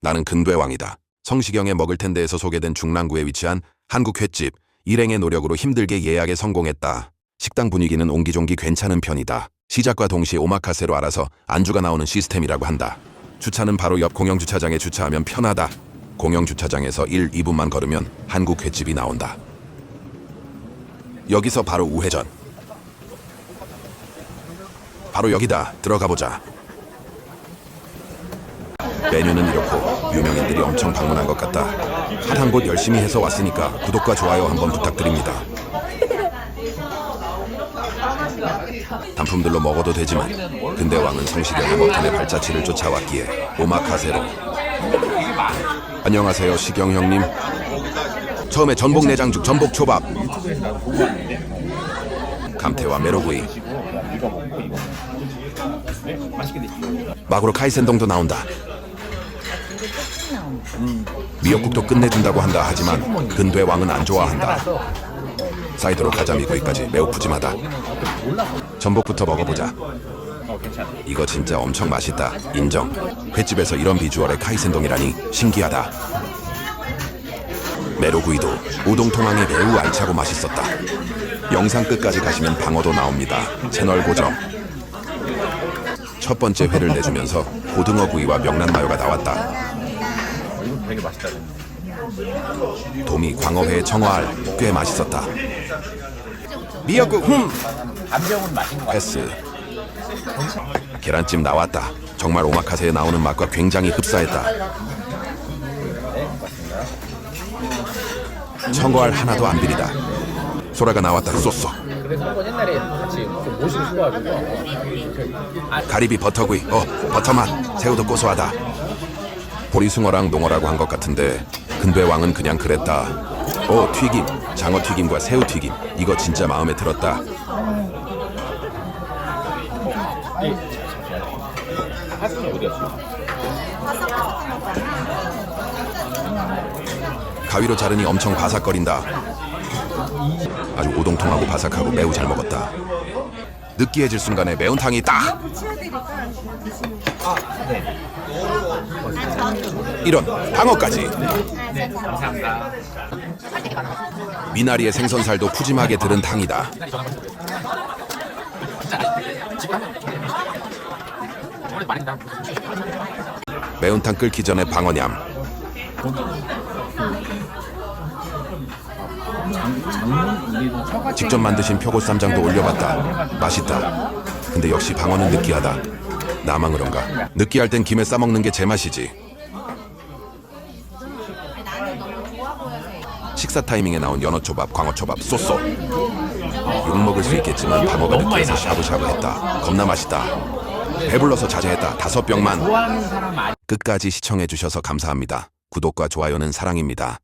나는 근대왕이다. 성시경의 먹을 텐데에서 소개된 중랑구에 위치한 한국 횟집 일행의 노력으로 힘들게 예약에 성공했다. 식당 분위기는 옹기종기 괜찮은 편이다. 시작과 동시에 오마카세로 알아서 안주가 나오는 시스템이라고 한다. 주차는 바로 옆 공영 주차장에 주차하면 편하다. 공영 주차장에서 1, 2분만 걸으면 한국 횟집이 나온다. 여기서 바로 우회전. 바로 여기다. 들어가 보자. 메뉴는 이렇고 유명인들이 엄청 방문한 것 같다. 핫한 곳 열심히 해서 왔으니까 구독과 좋아요 한번 부탁드립니다. 단품들로 먹어도 되지만 근대 왕은 성시경의 먹턴의 발자취를 쫓아왔기에 오마카세로. 안녕하세요 시경 형님. 처음에 전복 내장죽 전복 초밥. 감태와 메로구이. 마구로 카이센동도 나온다 미역국도 끝내준다고 한다 하지만 근대 왕은 안 좋아한다. 사이드로 가자미구이까지 매우 푸짐하다. 전복부터 먹어보자. 이거 진짜 엄청 맛있다. 인정. 횟집에서 이런 비주얼의 카이센동이라니 신기하다. 메로구이도 우동 통항에 매우 알차고 맛있었다. 영상 끝까지 가시면 방어도 나옵니다. 채널 고정. 첫 번째 회를 내주면서 고등어 구이와 명란 마요가 나왔다 되게 맛있다. 도미 광어회 청어알 꽤 맛있었다. 미역국 흠! 감정은 맛인 것. 패스. 계란찜 나왔다. 정말 오마카세에 나오는 맛과 굉장히 흡사했다. 청어알 하나도 안 비리다. 소라가 나왔다. 쏘쏘. 그래서 한번 옛날에 같이 좀 모시고 싶어가지고. 가리비 버터구이. 어 버터맛. 새우도 고소하다 보리숭어랑 농어라고 한 것 같은데 근대 왕은 그냥 그랬다. 오 튀김. 장어 튀김과 새우 튀김. 이거 진짜 마음에 들었다? 가위로 자르니 엄청 바삭거린다. 아주 오동통하고 바삭하고 매우 잘 먹었다. 느끼해질 순간에 매운탕이 딱 이런 방어까지. 미나리의 생선살도 푸짐하게 들은 탕이다. 매운탕 끓기 전에 방어냠. 직접 만드신 표고쌈장도 올려봤다. 맛있다. 근데 역시 방어는 느끼하다 나만 그런가? 느끼할 땐 김에 싸먹는 게 제맛이지. 식사 타이밍에 나온 연어초밥 광어초밥 쏘쏘. 욕 먹을 수 있겠지만 방어가 느끼해서 샤브샤브했다. 겁나 맛있다. 배불러서 자제했다. 다섯 병만. 끝까지 시청해주셔서 감사합니다. 구독과 좋아요는 사랑입니다